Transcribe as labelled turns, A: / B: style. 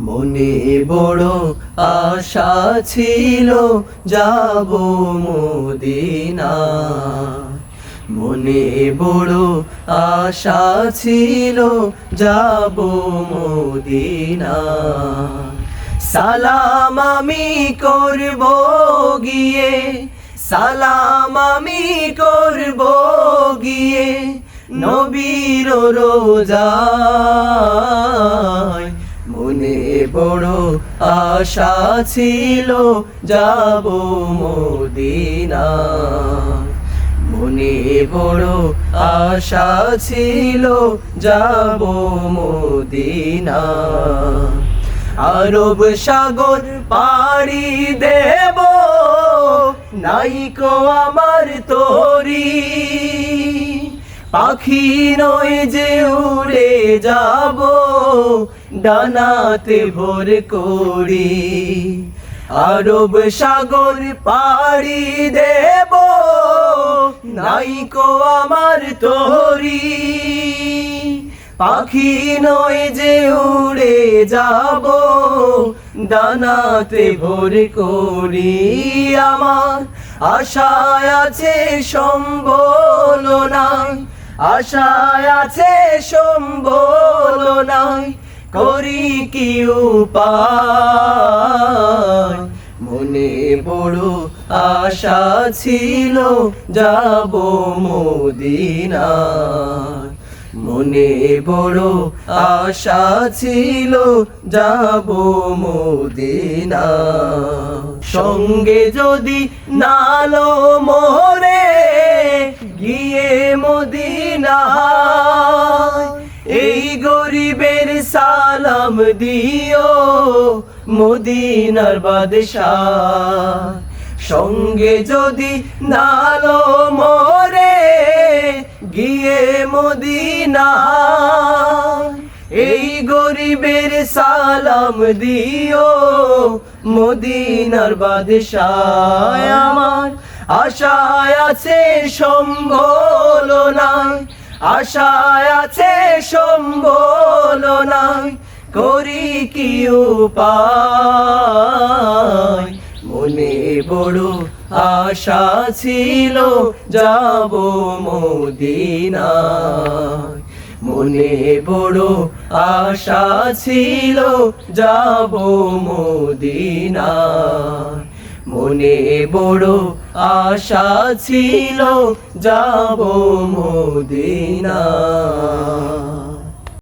A: মনে বড় আশা ছিল, যাব মদিনা। মনে বড় আশা ছিল, যাব মদিনা। সালাম আমি করব গিয়ে, সালাম আমি করব গিয়ে, নবীর মনে বড় আশা ছিল, যাব মদিনা। মনে বড় আশা ছিল, যাব মদিনা। আরব সাগর পাড়ি দেব নাইকো আমার তোরি। পাখি নয় যে উড়ে যাব ডানাতে ভোর করি। আরব সাগর পাড়ি দেব। নাইকো আমার তোরি। পাখি নয় যে উড়ে যাব। দানাতে ভোর করি। আমার আশায় আছে সম্বল নাই আশায় আছে সম্বল নাই করি কি উপায়? মনে বড় আশা ছিল যাব মদিনায়। মনে বড় আশা ছিল যাব মদিনা সঙ্গে যদি নালো মোরে সালাম দিও মদিনার বাদশাহ। সঙ্গে যদি নালো মোরে, গিয়ে মদিনা। এই গরিবের সালাম দিও মদিনার বাদশাহ। আমার আশায় আছে সম্বল নাই আশায় আছে সম্বল নাই করি কি উপায় মনে বড় আশা ছিল, যাব মদিনায়। মনে বড় আশা ছিল, যাব মদিনায়। মনে বড় আশা ছিল, যাব মদিনায়।